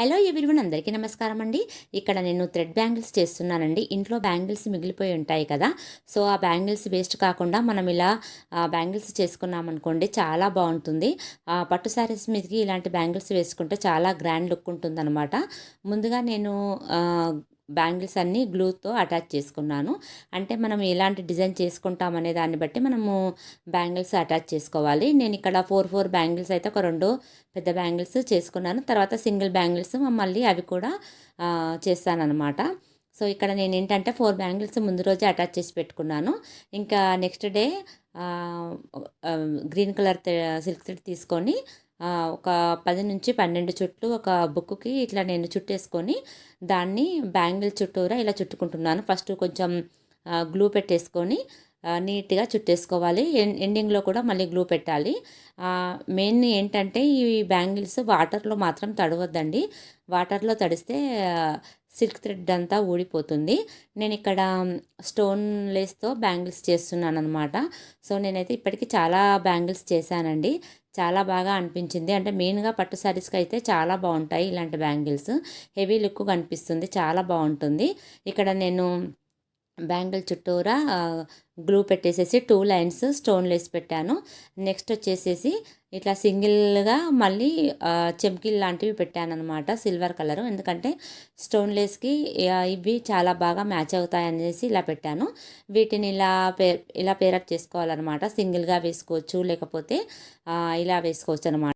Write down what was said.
Hello everyone అందరికీ నమస్కారం అండి ఇక్కడ నేను థ్రెడ్ బ్యాంగిల్స్ చేస్తున్నానండి. ఇంట్లో బ్యాంగిల్స్ మిగిలిపోయి ఉంటాయి కదా. సో ఆ బ్యాంగిల్స్ వేస్ట్ కాకుండా మనం ఇలా బ్యాంగిల్స్ చేసుకున్నామనుకోండి చాలా బాగుంటుంది. పట్టు శారీస్ మీదకి ఇలాంటి బ్యాంగిల్స్ వేసుకుంటే చాలా గ్రాండ్ లుక్ ఉంటుందన్నమాట. ముందుగా నేను బ్యాంగిల్స్ అన్నీ గ్లూతో అటాచ్ చేసుకున్నాను. అంటే మనం ఎలాంటి డిజైన్ చేసుకుంటాం అనే దాన్ని బట్టి మనము బ్యాంగిల్స్ అటాచ్ చేసుకోవాలి. నేను ఇక్కడ ఫోర్ ఫోర్ బ్యాంగిల్స్ అయితే ఒక రెండు పెద్ద బ్యాంగిల్స్ చేసుకున్నాను. తర్వాత సింగిల్ బ్యాంగిల్స్ మళ్ళీ అవి కూడా చేస్తానన్నమాట. సో ఇక్కడ నేను ఏంటంటే ఫోర్ బ్యాంగిల్స్ ముందు రోజే అటాచ్ చేసి పెట్టుకున్నాను. ఇంకా next day green colour silk thread తీసుకొని ఒక పది నుంచి పన్నెండు చుట్లు ఒక బుక్కి ఇట్లా నేను చుట్టేసుకొని దాన్ని బ్యాంగిల్ చుట్టూరా ఇలా చుట్టుకుంటున్నాను. ఫస్ట్ కొంచెం గ్లూ పెట్టేసుకొని నీట్గా చుట్టేసుకోవాలి. ఎండింగ్లో కూడా మళ్ళీ గ్లూ పెట్టాలి. మెయిన్ ఏంటంటే ఈ బ్యాంగిల్స్ వాటర్లో మాత్రం తడవద్దండి. వాటర్లో తడిస్తే సిల్క్ థ్రెడ్ అంతా ఊడిపోతుంది. నేను ఇక్కడ స్టోన్ లేస్తో బ్యాంగిల్స్ చేస్తున్నాను అనమాట సో నేనైతే ఇప్పటికీ చాలా బ్యాంగిల్స్ చేశానండి. చాలా బాగా అనిపించింది. అంటే మెయిన్గా పట్టు శారీస్కి అయితే చాలా బాగుంటాయి ఇలాంటి బ్యాంగిల్స్. హెవీ లుక్ కనిపిస్తుంది. చాలా బాగుంటుంది. ఇక్కడ నేను బ్యాంగిల్ చుట్టూరా గ్లూ పెట్టేసేసి టూ లైన్స్ స్టోన్ వేసి పెట్టాను. నెక్స్ట్ వచ్చేసేసి ఇట్లా సింగిల్గా మళ్ళీ చెమ్కీల్ లాంటివి పెట్టాను అనమాట సిల్వర్ కలరు. ఎందుకంటే స్టోన్ లేస్కి ఇవి చాలా బాగా మ్యాచ్ అవుతాయి అనేసి ఇలా పెట్టాను. వీటిని ఇలా పే ఇలా పేరప్ చేసుకోవాలన్నమాట. సింగిల్గా వేసుకోవచ్చు లేకపోతే ఇలా వేసుకోవచ్చు అనమాట